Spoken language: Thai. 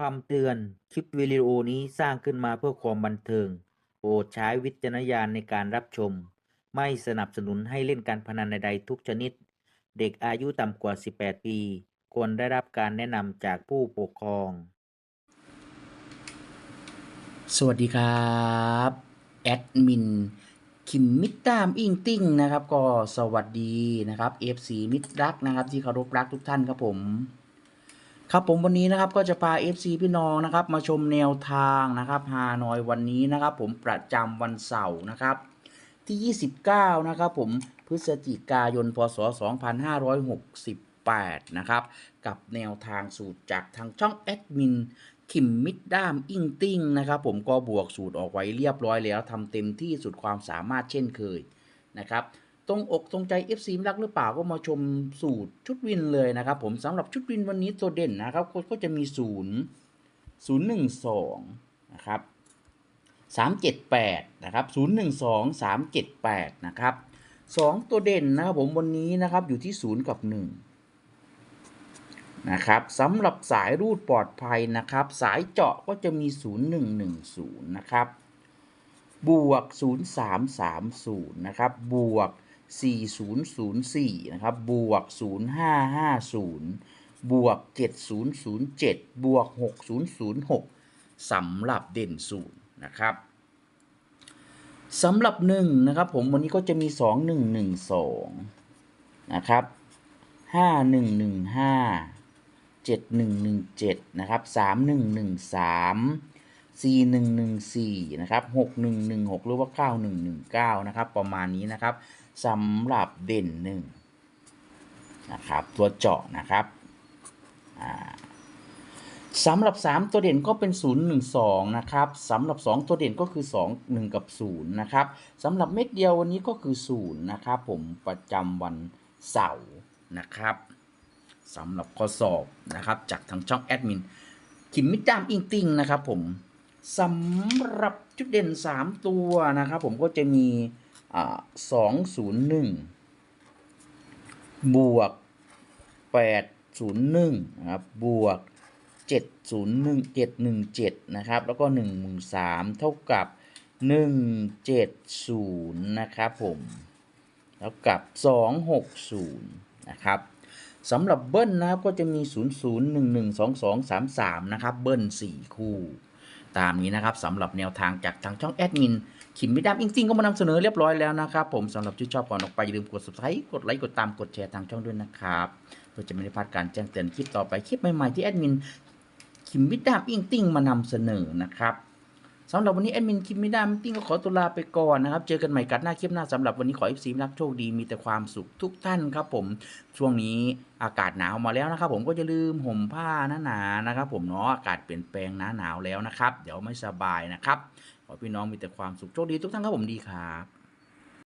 คำเตือน คลิปวิดีโอนี้สร้างขึ้นมาเพื่อความบันเทิง โปรดใช้วิจารณญาณในการรับชม ไม่สนับสนุนให้เล่นการพนันใดๆทุกชนิด เด็กอายุต่ำกว่า 18 ปี ควรได้รับการแนะนำจากผู้ปกครอง สวัสดีครับ แอดมิน คิมมิตตามอิงติ้งนะครับ ก็สวัสดีนะครับ FC มิตรรักนะครับ ที่เคารพรักทุกท่านครับผม ครับผมวันนี้นะครับก็จะพา FC พี่น้องนะครับ มาชมแนวทางนะครับฮานอยวันนี้นะครับ ผมประจำวันเสาร์นะครับ ที่ 29 นะครับผมพฤศจิกายนพศ 2568 นะครับ กับแนวทางสูตรจากทางช่องแอดมินขิมมิดด้ามอิงติ้งนะครับผมก็บวกสูตรออกไว้เรียบร้อยแล้วทำเต็มที่สุดความสามารถเช่นเคยนะครับ ตรงอกตรงใจ FC ไม่รักหรือเปล่าก็มาชมสูตรชุดวินเลยนะครับ ผมสำหรับชุดวินวันนี้ตัวเด่นนะครับก็ก็จะมี 0 0 1 2นะครับ378นะครับ012 378นะครับ2ตัวเด่นนะครับผมวันนี้นะครับอยู่ที่ 0 กับ 1 นะครับสำหรับสายรูดปลอดภัยนะครับ สายเจาะก็จะมี 0110 นะครับ บวก 0330 นะครับ บวก 4004 นะครับ บวก 0550 บวก 7007 บวก 6006สำหรับเด่นศูนย์นะครับสำหรับ 1 นะครับ ผมวันนี้ก็จะมี 2112 นะครับ 5115 7117 นะครับ 3113 4114 นะครับ 6116 หรือว่า 9119 นะครับ ประมาณนี้นะครับสำหรับเด่นหนึ่งนะครับ ตัวเจาะนะครับสำหรับ 3 ตัวเด่นก็เป็น 0 1 2 นะครับสำหรับ 2 ตัวเด่นก็คือ 2 1 กับ 0 นะครับสำหรับเม็ดเดียววันนี้ก็คือ 0 นะครับ ผมประจำวันเสาร์นะครับสำหรับข้อสอบนะครับ จากทางช่องแอดมินขิมมิดดามอิงติงนะครับผม สำหรับจุดเด่น 3 ตัวนะครับ ผมก็จะมีอ่า201บวก801นะครับบวก701 717นะครับแล้วก็113เท่ากับ170นะครับผมแล้วกับ260นะครับสำหรับเบิ้ลนะครับก็จะมี0 0 1 1 2 2 3 3นะครับเบิ้ล4คู่ ตามนี้นะครับสำหรับแนวทางจากทางช่องแอดมินขิมไม่ดำจริงๆก็มานำเสนอเรียบร้อยแล้วนะครับ ผมสำหรับที่ชอบก่อนออกไปอย่าลืมกด subscribe กดไลค์กดตามกดแชร์ทางช่องด้วยนะครับเพื่อจะไม่ได้พลาดการแจ้งเตือนคลิปต่อไปคลิปใหม่ๆที่แอดมินขิมมิดามอิงติ้งมานำเสนอนะครับ สำหรับวันนี้แอดมินคิมมิดามอิงติ้งก็ขอตัวลาไปก่อนนะครับ เจอกันใหม่กัดหน้าคลิปหน้าสำหรับวันนี้ขอให้ซีมรักโชคดีมีแต่ความสุขทุกท่านครับผมช่วงนี้อากาศหนาวมาแล้วนะครับผมก็จะลืมห่มผ้าหนาๆนะครับ ผมเนาะอากาศเปลี่ยนแปลงหนาหนาวแล้วนะครับ เดี๋ยวไม่สบายนะครับขอพี่น้องมีแต่ความสุขโชคดีทุกท่านครับผมดีครับ